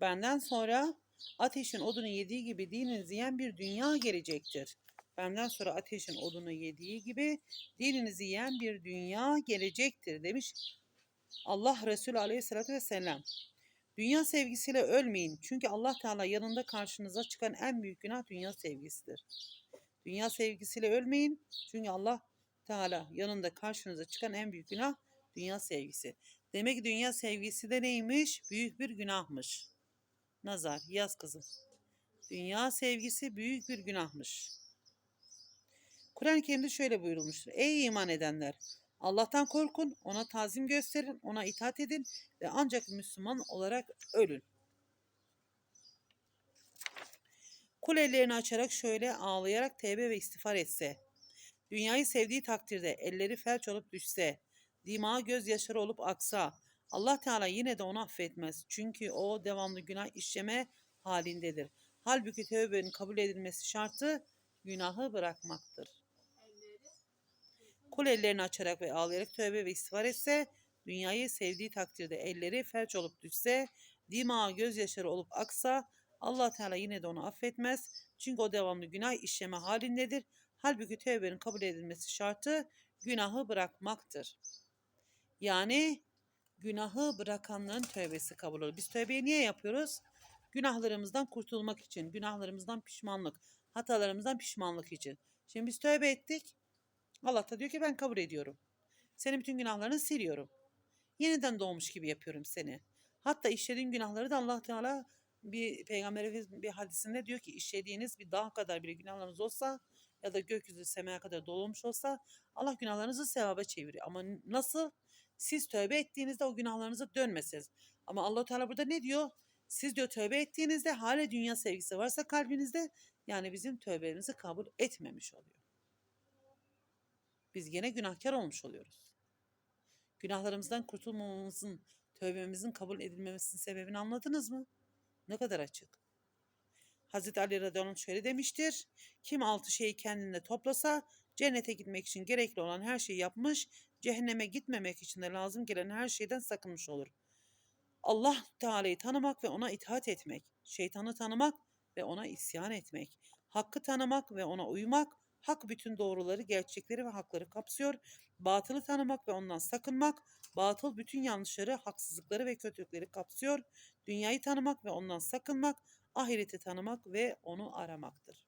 Benden sonra ateşin odunu yediği gibi dininizi yiyen bir dünya gelecektir. Benden sonra ateşin odunu yediği gibi dininizi yiyen bir dünya gelecektir demiş Allah Resulü Aleyhisselatü Vesselam. Dünya sevgisiyle ölmeyin. Çünkü Allah Teala yanında karşınıza çıkan en büyük günah dünya sevgisidir. Dünya sevgisiyle ölmeyin. Çünkü Allah Teala yanında karşınıza çıkan en büyük günah dünya sevgisi. Demek ki dünya sevgisi de neymiş? Büyük bir günahmış. Nazar, yaz kızım. Dünya sevgisi büyük bir günahmış. Kur'an-ı Kerim'de şöyle buyurulmuştur. Ey iman edenler! Allah'tan korkun, ona tazim gösterin, ona itaat edin ve ancak Müslüman olarak ölün. Kul ellerini açarak şöyle ağlayarak tevbe ve istiğfar etse. Dünyayı sevdiği takdirde elleri felç olup düşse, dimağı gözyaşları olup aksa, Allah Teala yine de onu affetmez. Çünkü o devamlı günah işleme halindedir. Halbuki tövbenin kabul edilmesi şartı günahı bırakmaktır. Kul ellerini açarak ve ağlayarak tövbe ve istiğfar etse, dünyayı sevdiği takdirde elleri felç olup düşse, dimağı gözyaşları olup aksa, Allah Teala yine de onu affetmez. Çünkü o devamlı günah işleme halindedir. Halbuki tövbenin kabul edilmesi şartı günahı bırakmaktır. Yani günahı bırakanların tövbesi kabul olur. Biz tövbeyi niye yapıyoruz? Günahlarımızdan kurtulmak için, günahlarımızdan pişmanlık, hatalarımızdan pişmanlık için. Şimdi biz tövbe ettik. Allah da diyor ki ben kabul ediyorum. Senin bütün günahlarını siliyorum. Yeniden doğmuş gibi yapıyorum seni. Hatta işlediğin günahları da Allah Teala bir peygamber Efendimiz bir hadisinde diyor ki işlediğiniz bir dağ kadar bile günahlarınız olsa ya da gökyüzü semaya kadar dolmuş olsa Allah günahlarınızı sevaba çeviriyor. Ama nasıl? Siz tövbe ettiğinizde o günahlarınıza dönmesiniz. Ama Allah Teala burada ne diyor? Siz diyor tövbe ettiğinizde hala dünya sevgisi varsa kalbinizde yani bizim tövbelerimizi kabul etmemiş oluyor. Biz gene günahkar olmuş oluyoruz. Günahlarımızdan kurtulmamamızın, tövbemizin kabul edilmemesinin sebebini anladınız mı? Ne kadar açık. Hazreti Ali radıyallahu anh şöyle demiştir. Kim altı şeyi kendinde toplasa cennete gitmek için gerekli olan her şeyi yapmış, cehenneme gitmemek için de lazım gelen her şeyden sakınmış olur. Allah Teala'yı tanımak ve ona itaat etmek, şeytanı tanımak ve ona isyan etmek, hakkı tanımak ve ona uymak, hak bütün doğruları, gerçekleri ve hakları kapsıyor, batılı tanımak ve ondan sakınmak, batıl bütün yanlışları, haksızlıkları ve kötülükleri kapsıyor, dünyayı tanımak ve ondan sakınmak, ahireti tanımak ve onu aramaktır.